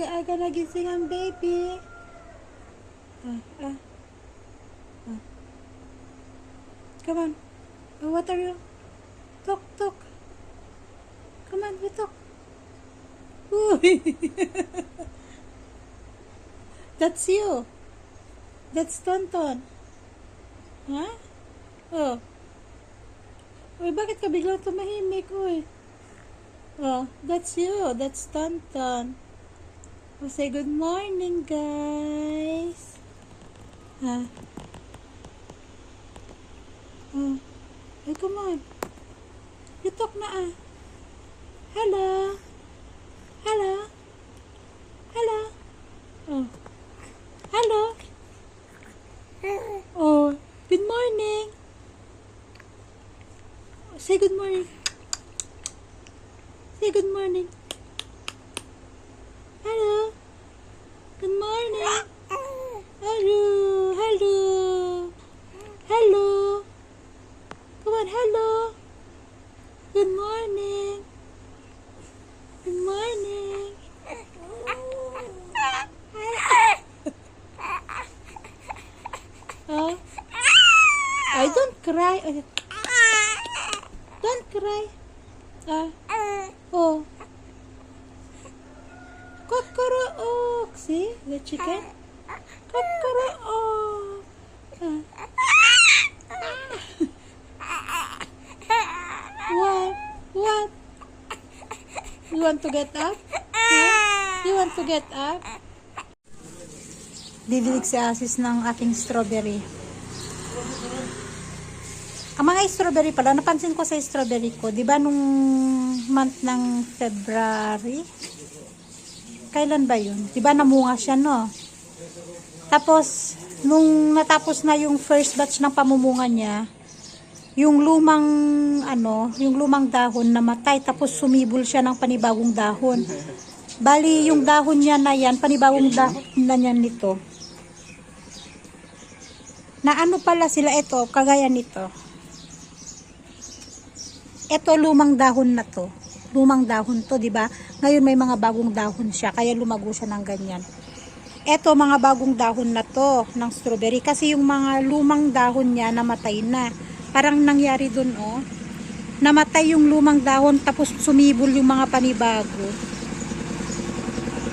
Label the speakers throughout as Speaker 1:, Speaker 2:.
Speaker 1: aga-aga nagising ang baby. Ah, ah. Ah. Come on. Oh, what are you? Talk, talk. Come on, we talk. That's you. That's Tonton. Ha? Oh. Uy, bakit ka biglang tumahimik, uy? Oh, that's you. That's Tonton. Oh, say good morning, guys. Ha? Oh. Ay, come on. You talk na ah. Hello. Hello. Hello. Oh. Hello. Oh, good morning. Say good morning. Say good morning. Hello. Good morning. Hello. Hello. Hello. Come on, hello. Good morning. Good morning. Oh. I don't cry. Don't cry. Ah. Oh. Kokorook. See? The chicken? Kokorook. Ah. What? What? You want to get up? Huh? You want to get up? Didilig si Asis ng ating strawberry. Ang mga strawberry pala, napansin ko sa strawberry ko, di ba nung month ng February? Kailan ba yun? Di ba namunga siya, no? Tapos, nung natapos na yung first batch ng pamumunga niya, yung lumang, ano, yung lumang dahon namatay, tapos sumibol siya ng panibagong dahon. Bali, yung dahon niya na yan, panibagong dahon na niyan nito. Na ano pala sila ito, kagaya nito. Ito lumang dahon na to. Lumang dahon to, 'di ba? Ngayon may mga bagong dahon siya, kaya lumago siya ng ganyan. Ito mga bagong dahon na to ng strawberry kasi yung mga lumang dahon niya namatay na. Parang nangyari dun oh. Namatay yung lumang dahon tapos sumibol yung mga panibago.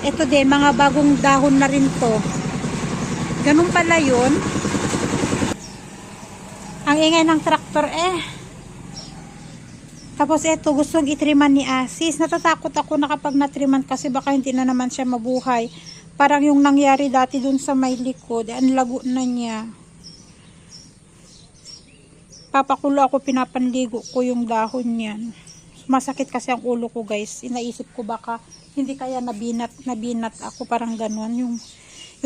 Speaker 1: Ito din, mga bagong dahon na rin to. Ganun pala yun. Ang ingay ng traktor eh. Tapos eto, gustong itriman ni Asis. Natatakot ako na kapag natriman kasi baka hindi na naman siya mabuhay. Parang yung nangyari dati dun sa may likod, ang lago na niya. Papakulo ako, pinapanligo ko yung dahon niyan. Masakit kasi ang ulo ko guys. Inaisip ko baka hindi kaya nabinat, nabinat ako parang ganun yung,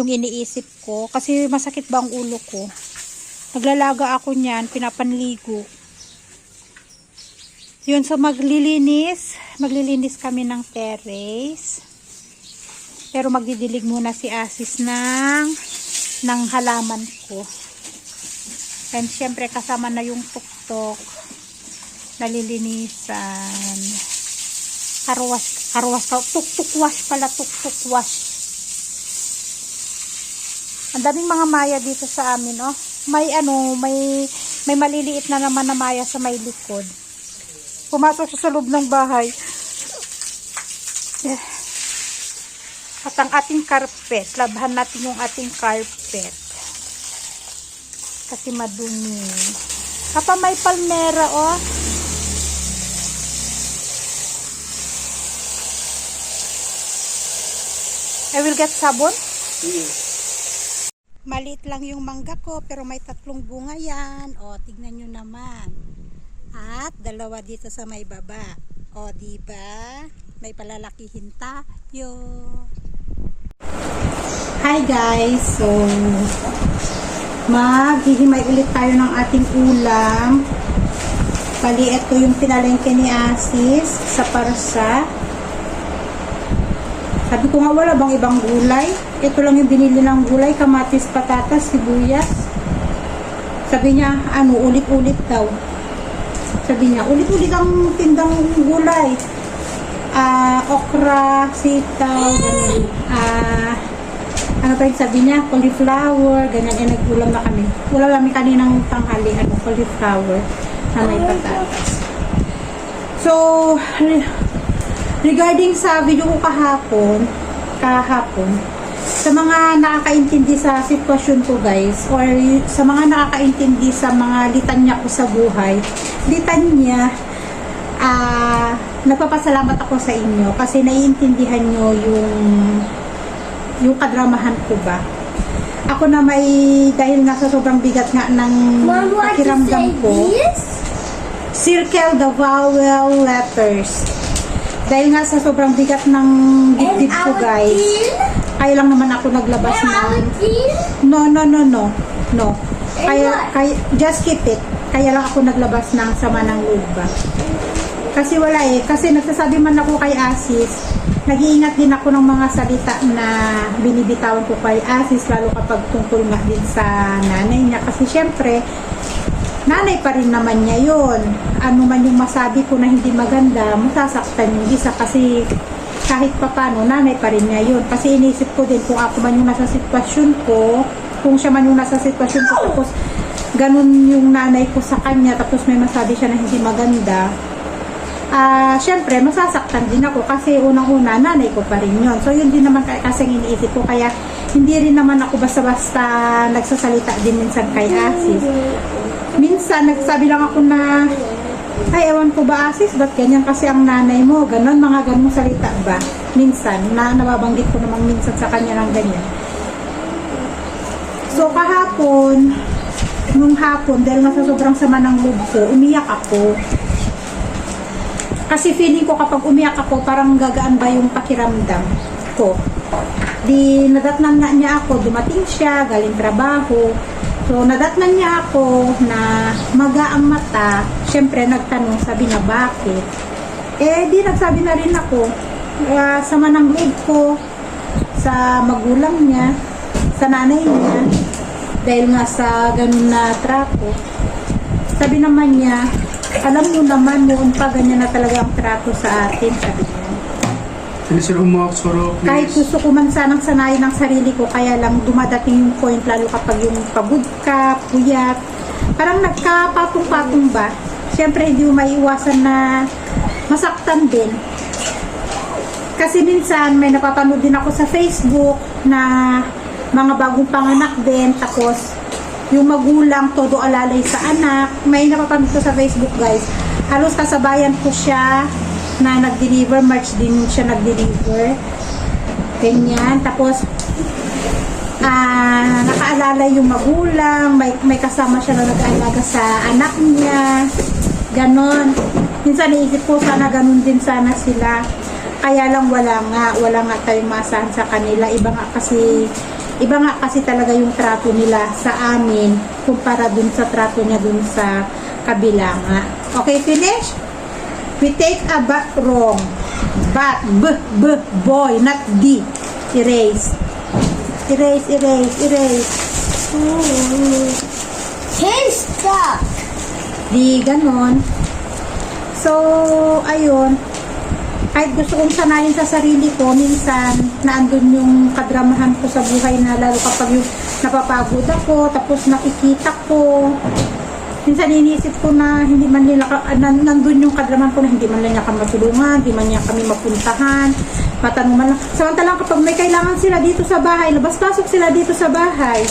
Speaker 1: yung iniisip ko. Kasi masakit ba ang ulo ko? Naglalaga ako niyan, pinapanligo. Yun, so maglilinis. Maglilinis kami ng terrace. Pero magdidilig muna si Asis ng, ng halaman ko. And syempre kasama na yung tuktok. Nalilinisan. Karwas, karwas, tuktok wash pala, tuktok wash. Ang daming mga maya dito sa amin, oh. May ano, may may maliliit na naman na maya sa may likod. Pumasok siya sa loob ng bahay. Eh. At ang ating carpet, labhan natin yung ating carpet. Kasi madumi. Kapa may palmera, oh. I will get sabon. Maliit lang yung mangga ko, pero may tatlong bunga yan. O, tignan nyo naman. At dalawa dito sa may baba. O, di ba? May palalakihin tayo. Hi guys! So, maghihimay ulit tayo ng ating ulam. Bali, ito yung pinalengke ni Asis sa parsa. Sabi ko nga wala bang ibang gulay? Ito lang yung binili ng gulay, kamatis, patatas, sibuyas. Sabi niya, ano, ulit-ulit daw. Sabi niya, ulit-ulit ang tindang gulay. ah, okra, sitaw, ganyan. Ah, ano pa yung sabi niya? Cauliflower, ganyan. Eh, nag-ulam na kami. Ulam namin kaninang tanghali, ano, cauliflower na may patatas. So, re- regarding sa video ko kahapon, kahapon, sa mga nakakaintindi sa sitwasyon ko guys, or sa mga nakakaintindi sa mga litanya ko sa buhay, litanya, ah, nagpapasalamat ako sa inyo kasi naiintindihan nyo yung yung kadramahan ko ba. Ako na may, dahil nga sa sobrang bigat nga ng
Speaker 2: Mom,
Speaker 1: pakiramdam ko,
Speaker 2: this?
Speaker 1: circle the vowel letters. Dahil nga sa sobrang bigat ng dibdib ko guys, kaya lang naman ako naglabas ng no no no no no kaya, kaya just keep it kaya lang ako naglabas ng sama ng loob ba kasi wala eh. Kasi nagsasabi man ako kay Asis nag-iingat din ako ng mga salita na binibitawan ko kay Asis lalo kapag tungkol nga din sa nanay niya. Kasi syempre nanay pa rin naman niya yon ano man yung masabi ko na hindi maganda masasaktan yung isa. Kasi kahit papano nanay pa rin niya yun. Kasi inisip ko din kung ako man yung nasa sitwasyon ko kung siya man yung nasa sitwasyon ko tapos ganun yung nanay ko sa kanya tapos may masabi siya na hindi maganda. Ah syempre masasaktan din ako kasi unang-una nanay ko pa rin yun. So yun din naman kasi iniisip ko. Kaya hindi rin naman ako basta-basta nagsasalita din minsan kay Asis. Minsan nagsabi lang ako na ay ewan ko ba Asis ba't ganyan kasi ang nanay mo? Ganon mga ganong salita ba? Minsan na nababanggit ko namang minsan sa kanya ng ganyan. So kahapon nung hapon dahil nga sa sobrang sama ng loob ko umiyak ako. Kasi feeling ko kapag umiyak ako parang gagaan ba yung pakiramdam ko. Di nadatnan nga niya ako dumating siya galing trabaho. So nadatnan niya ako na maga ang mata. Syempre nagtanong sabi na bakit? Eh di nagsabi na rin ako uh, sama ng loob ko sa magulang niya sa nanay niya dahil nga sa ganun na trato sabi naman niya alam mo naman noon pa ganyan na talaga ang trato sa atin sabi niya
Speaker 3: sila umawak sa rock,
Speaker 1: kahit
Speaker 3: please.
Speaker 1: gusto ko man sanang sanayin ng sarili ko, kaya lang dumadating yung point lalo kapag yung pagod ka, puyat, parang nagkapatong-patong ba? Siyempre, hindi mo maiiwasan na masaktan din. Kasi minsan, may napapanood din ako sa Facebook na mga bagong panganak din, tapos yung magulang todo alalay sa anak. May napapanood ko sa Facebook, guys. Halos kasabayan ko siya na nag-deliver, March din siya nag-deliver. Ganyan. Tapos, ah nakaalala yung magulang, may, may kasama siya na nag-aalaga sa anak niya. Ganon. Minsan naisip ko, sana ganon din sana sila. Kaya lang wala nga, wala nga tayong masahan sa kanila. Iba nga kasi, iba nga kasi talaga yung trato nila sa amin kumpara dun sa trato niya dun sa kabila nga. Okay, finish? We take a bat wrong. Bat, b, b, boy, not d. Erase. Erase, erase, erase.
Speaker 2: Hey, stop!
Speaker 1: Di ganon. So, ayun. Kahit gusto kong sanayin sa sarili ko, minsan, naandun yung kadramahan ko sa buhay na lalo kapag yung napapagod ako, tapos nakikita ko. Minsan iniisip ko na hindi man nila, nandun yung kadramahan ko na hindi man nila kami matulungan, hindi man niya kami mapuntahan, matanong man lang. Samantalang kapag may kailangan sila dito sa bahay, labas-pasok sila dito sa bahay,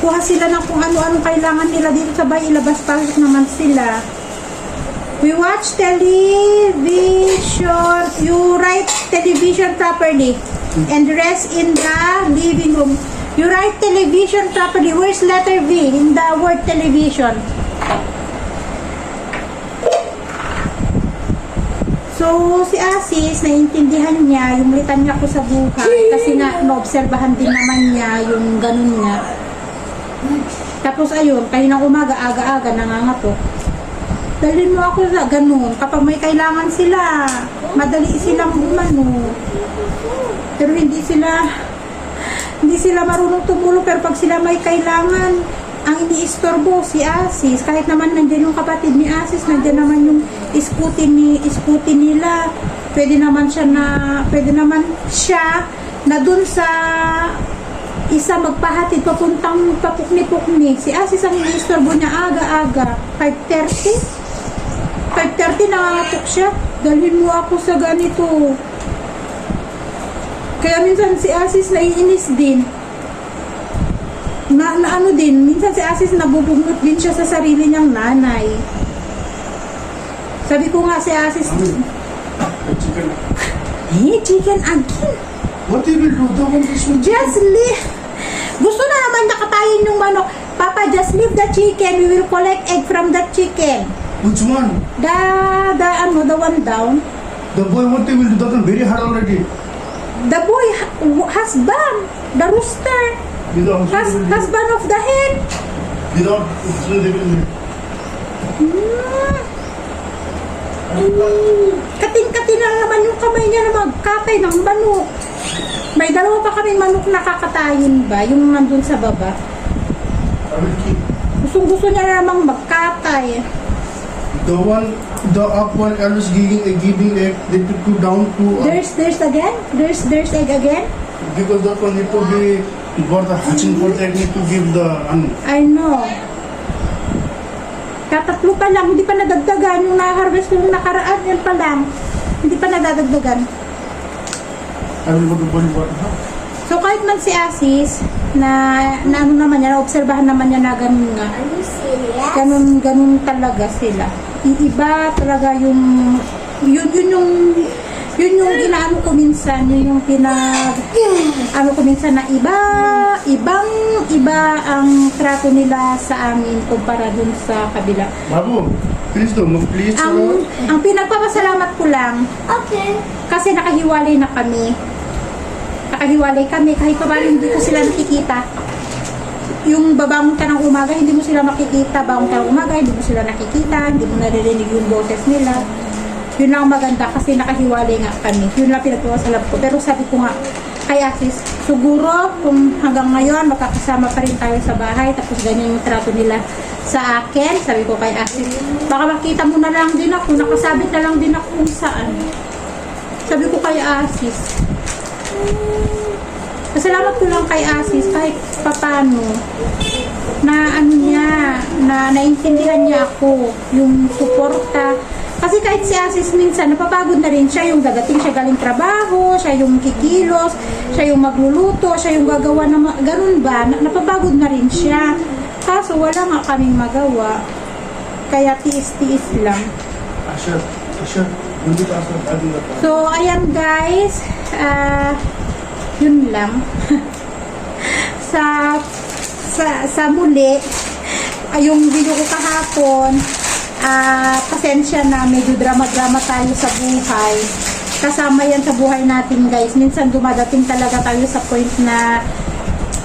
Speaker 1: kuha sila ng kung ano-anong kailangan nila dito sa bahay, ilabas-pasok naman sila. We watch television. You write television properly. And rest in the living room. You write television properly. Where's letter V in the word television? So, si Asis, naiintindihan niya yung litanya ko sa buhay. Kasi nga, naobserbahan din naman niya yung ganun nga. Tapos ayun, kaninang umaga, aga-aga, nangangatok. Dalhin mo ako sa ganun. Kapag may kailangan sila, madali silang umano. Pero hindi sila, hindi sila marunong tumulong. Pero pag sila may kailangan, ang iniistorbo si Asis, kahit naman nandiyan yung kapatid ni Asis, nandiyan naman yung iskuti ni iskuti nila. Pwede naman siya na pwede naman siya na dun sa isa magpahatid papuntang papukni-pukni. Si Asis ang iniistorbo niya aga-aga. 5.30? 5.30 nangangatok siya. Dalhin mo ako sa ganito. Kaya minsan si Asis naiinis din. Na, na ano din, minsan si Asis nabubugnot din siya sa sarili niyang nanay. Sabi ko nga si Asis,
Speaker 3: The chicken.
Speaker 1: eh, chicken again.
Speaker 3: What you will do?
Speaker 1: Just leave. Gusto na naman nakatayin yung manok. Papa, just leave the chicken. We will collect egg from that chicken.
Speaker 3: Which one?
Speaker 1: The, the, ano, the one down.
Speaker 3: The boy, what you will do? That very hard already.
Speaker 1: The boy, husband, the rooster,
Speaker 3: Without
Speaker 1: hus, husband of the hen.
Speaker 3: without they will
Speaker 1: Kating-kating lang naman yung kamay niya na magkatay ng manok. May dalawa pa kaming manok na kakatayin ba? Yung nandun sa baba.
Speaker 3: I will keep.
Speaker 1: Gustong gusto niya na namang magkatay.
Speaker 3: The one, the up one always giving a giving egg. They took you down to uh,
Speaker 1: There's, there's again? There's, there's egg again?
Speaker 3: because that one need to be for the hatching for the egg need to give the ano.
Speaker 1: I know. Katatlo pa lang, hindi pa nadagdagan. Yung na-harvest ko yung nakaraan, yan pa lang. Hindi pa nadadagdagan.
Speaker 3: I will go to water.
Speaker 1: So kahit man si Asis, na, na ano naman niya, naobserbahan naman niya na ganun nga.
Speaker 2: Are you serious?
Speaker 1: Ganun, ganun talaga sila. Iiba talaga yung, yun, yun yung, yun yung inaano ko minsan, yun yung pinag, ano ko minsan na iba, ibang, iba ang trato nila sa amin kumpara dun sa kabila.
Speaker 3: Babu, please do, mag please.
Speaker 1: Ang, ang pinagpapasalamat ko lang,
Speaker 2: Okay.
Speaker 1: kasi nakahiwalay na kami. Nakahiwalay kami, kahit pa paano hindi ko sila nakikita. Yung babangon ka ng umaga, hindi mo sila makikita. Bangon ka ng umaga, hindi mo sila nakikita. Hindi mo naririnig yung boses nila. Yun lang ang maganda kasi nakahiwalay nga kami. Yun lang pinagpapasalam ko. Pero sabi ko nga, kay Asis, siguro kung hanggang ngayon magkakasama pa rin tayo sa bahay tapos ganyan yung trato nila sa akin. Sabi ko kay Asis, baka makita mo na lang din ako, nakasabit na lang din ako kung saan. Sabi ko kay Asis, Pasalamat ko lang kay Asis kahit papano na ano niya, na naintindihan niya ako yung suporta. Kasi kahit si Asis minsan, napapagod na rin siya yung dadating siya galing trabaho, siya yung kikilos, siya yung magluluto, siya yung gagawa ng ganun ba, na, napapagod na rin siya. Kaso wala nga kaming magawa. Kaya tiis-tiis lang.
Speaker 3: Asher, Asher.
Speaker 1: So, ayan guys. ah yun lang. sa sa sa muli, yung video ko kahapon, ah pasensya na, medyo drama-drama tayo sa buhay. Kasama yan sa buhay natin guys. Minsan dumadating talaga tayo sa point na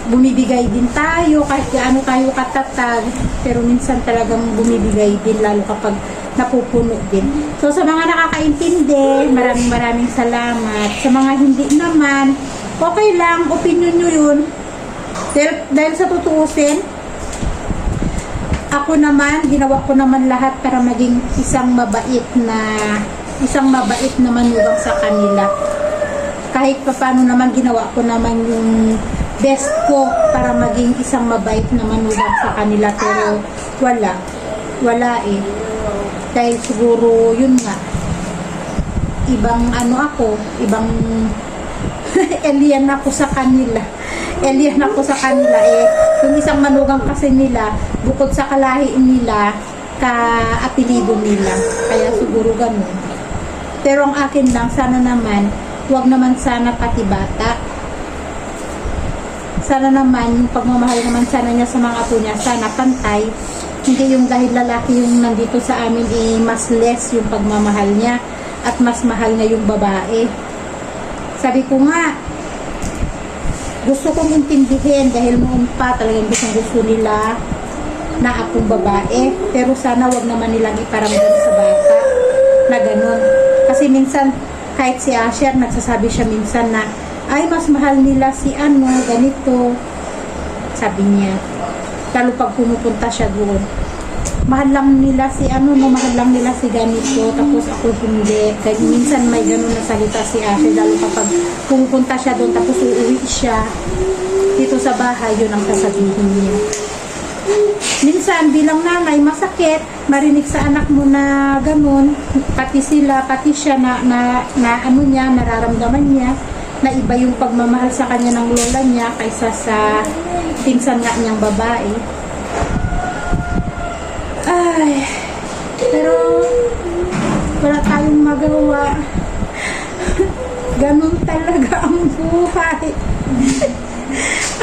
Speaker 1: bumibigay din tayo kahit gaano tayo katatag pero minsan talagang bumibigay din lalo kapag napupuno din so sa mga nakakaintindi maraming maraming salamat sa mga hindi naman okay lang opinion nyo yun. Dahil, dahil sa tutuusin ako naman ginawa ko naman lahat para maging isang mabait na isang mabait na manugang sa kanila. Kahit paano naman ginawa ko naman yung best ko para maging isang mabait na manugang sa kanila pero wala. Wala eh. Dahil siguro yun nga ibang ano ako ibang alien ako sa kanila. Alien ako sa kanila eh. Yung isang manugang kasi nila bukod sa kalahi nila ka apelido nila. Kaya siguro ganun. Pero ang akin lang sana naman wag naman sana pati bata. Sana naman yung pagmamahal naman sana niya sa mga apo niya sana pantay. Hindi yung dahil lalaki yung nandito sa amin eh, mas less yung pagmamahal niya at mas mahal niya yung babae sabi ko nga gusto kong intindihin dahil noon pa talagang gusto gusto nila na akong babae. Pero sana wag naman nilang iparamdam sa bata na ganun. Kasi minsan kahit si Asher nagsasabi siya minsan na ay mas mahal nila si ano ganito. Sabi niya. Lalo pag pumupunta siya doon. Mahal lang nila si ano, no, mahal lang nila si ganito, tapos ako hindi. Kaya minsan may ganun na salita si Ashe, lalo kapag pumupunta siya doon, tapos uuwi siya dito sa bahay, yun ang sasabihin niya. Minsan, bilang nanay, masakit, marinig sa anak mo na ganun, pati sila, pati siya na, na, na ano niya, nararamdaman niya, na iba yung pagmamahal sa kanya ng lola niya kaysa sa pinsan nga niyang babae. Ay, pero wala tayong magawa. Ganun talaga ang buhay.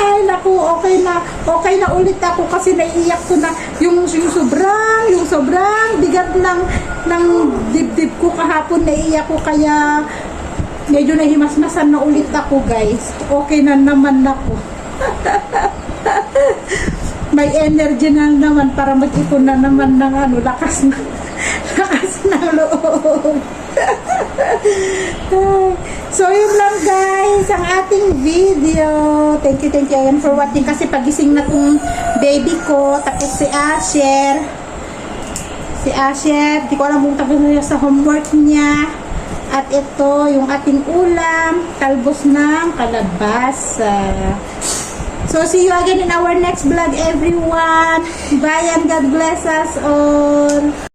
Speaker 1: Ay, naku, okay na. Okay na ulit ako kasi naiiyak ko na yung, yung sobrang, yung sobrang bigat ng, ng dibdib ko kahapon. Naiiyak ko kaya medyo nahimasmasan na ulit ako, guys. Okay na naman ako. May energy na naman para mag-ipon na naman ng ano, lakas na, lakas na loob. so, yun lang guys, ang ating video. Thank you, thank you again for watching. Kasi pagising na tong baby ko, tapos si Asher. Si Asher, di ko alam kung tapos na sa homework niya. At ito, yung ating ulam, talbos ng kalabasa. So, see you again in our next vlog, everyone. Bye and God bless us all.